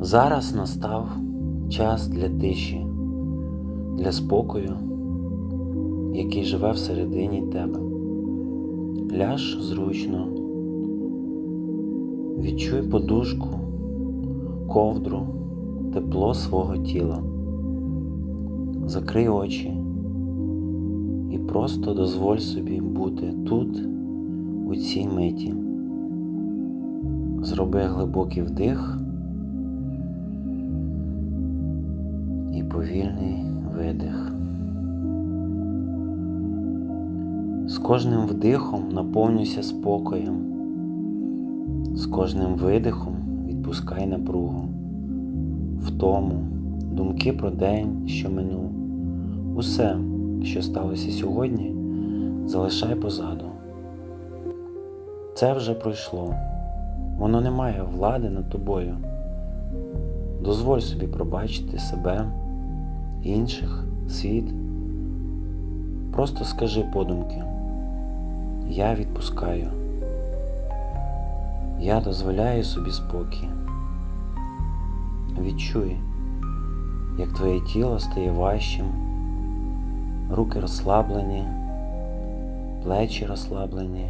Зараз настав час для тиші, для спокою, який живе всередині тебе. Ляж зручно, відчуй подушку, ковдру, тепло свого тіла. Закрий очі і просто дозволь собі бути тут, у цій миті. Зроби глибокий вдих повільний видих. З кожним вдихом наповнюйся спокоєм, з кожним видихом відпускай напругу, втому, думки про день, що минув. Усе, що сталося сьогодні, залишай позаду. Це вже пройшло. Воно не має влади над тобою. Дозволь собі пробачити себе, інших, світ. Просто скажи подумки. Я відпускаю. Я дозволяю собі спокій. Відчуй, як твоє тіло стає важчим, руки розслаблені, плечі розслаблені.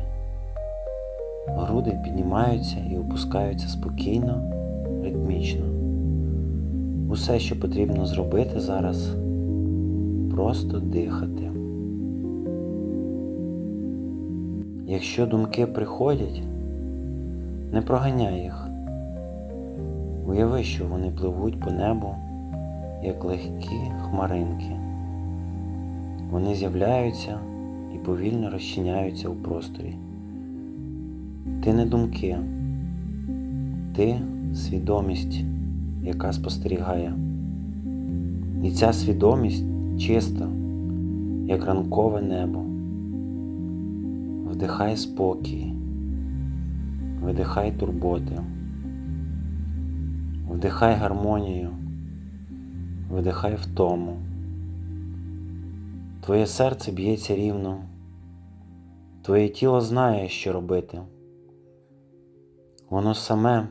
Груди піднімаються і опускаються спокійно, ритмічно. Усе, що потрібно зробити зараз, просто дихати. Якщо думки приходять, не проганяй їх. Уяви, що вони пливуть по небу, як легкі хмаринки. Вони з'являються і повільно розчиняються у просторі. Ти не думки, ти свідомість, яка спостерігає. І ця свідомість чиста, як ранкове небо. Вдихай спокій, видихай турботи, вдихай гармонію, видихай втому. Твоє серце б'ється рівно, твоє тіло знає, що робити. Воно саме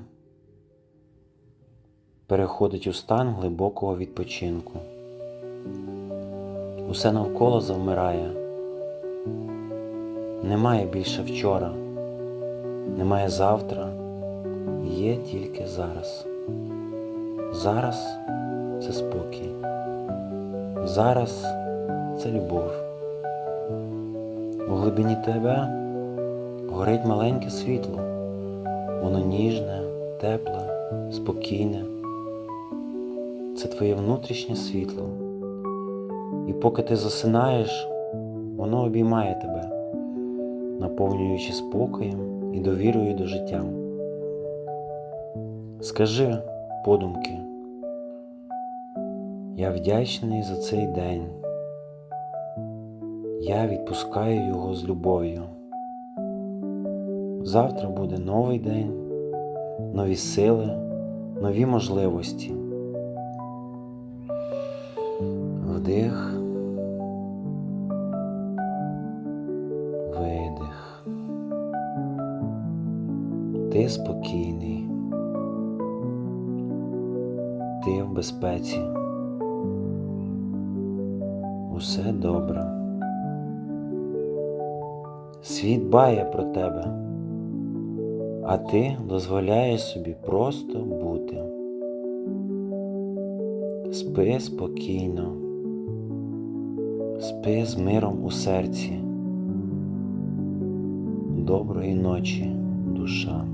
переходить у стан глибокого відпочинку. Усе навколо завмирає. Немає більше вчора, немає завтра, є тільки зараз. Зараз це спокій. Зараз це любов. У глибині тебе горить маленьке світло. Воно ніжне, тепле, спокійне. Це твоє внутрішнє світло. І поки ти засинаєш, воно обіймає тебе, наповнюючи спокоєм і довірою до життя. Скажи подумки, я вдячний за цей день. Я відпускаю його з любов'ю. Завтра буде новий день, нові сили, нові можливості. Вдих, видих. Ти спокійний. Ти в безпеці. Усе добре. Світ бає про тебе а ти дозволяєш собі просто бути. Спи спокійно, спи з миром у серці. Доброї ночі, душа.